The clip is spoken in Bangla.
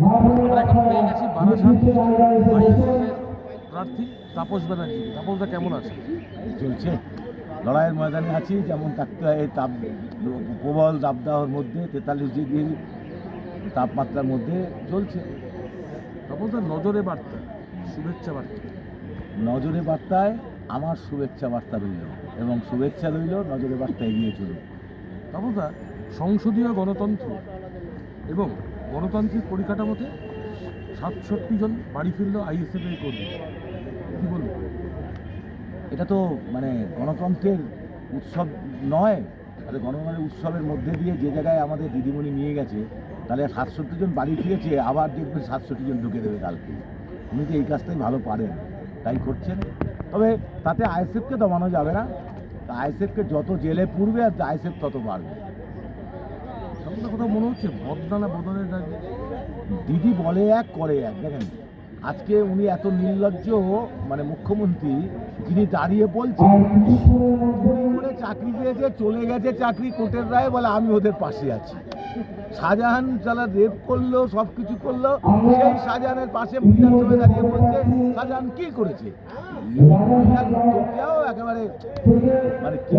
বারাসাত আইএসএফের প্রার্থী তাপস ব্যানার্জি। তাপসদা কেমন আছে? চলছে। লড়াইয়ের ময়দানে আছি যেমন থাকতে হয় এই তাপ প্রবল দাবদাহর মধ্যে তেতাল্লিশ ডিগ্রি তাপমাত্রার মধ্যে চলছে। তাপসদার নজরে বার্তা শুভেচ্ছা বার্তা। নজরে বার্তায় আমার শুভেচ্ছা বার্তা রইল এবং শুভেচ্ছা রইল নজরে বার্তা এগিয়ে চলুক। তাপসদা সংসদীয় গণতন্ত্র এবং গণতান্ত্রিক পরিকাঠামোতে সাতষট্টি জন বাড়ি ফিরল আইএসএফ এর কর্মী। কি বলব? এটা তো মানে গণতন্ত্রের উৎসব নয়, তাহলে গণতন্ত্রের উৎসবের মধ্যে দিয়ে যে জায়গায় আমাদের দিদিমণি নিয়ে গেছে, তাহলে সাতষট্টি জন বাড়ি ফিরেছে, আবার দেখবেন সাতষট্টি জন ঢুকে দেবে কালকে। উনি তো এই কাজটাই ভালো পারেন, তাই করছেন। তবে তাতে আইএসএফকে দমানো যাবে না আইএসএফকে যত জেলে পুরবে আর আইএসএফ তত বাড়বে। মনে হচ্ছে? দিদি বলে এক, করে এক, দেখেন। আজকে উনি এত নির্লজ্জ মানে মুখ্যমন্ত্রী, যিনি দাঁড়িয়ে বলছেন চাকরি পেয়েছে, চলে গেছে চাকরি, কোর্টের রায় বলে, আমি ওদের পাশে আছি। শাহজাহান যারা রেপ করল, সব কিছু করল, সেই শাহজাহানের পাশে বিধানসভায় দাঁড়িয়ে বলছে, শাহজাহান কি করেছে? একেবারে মানে কি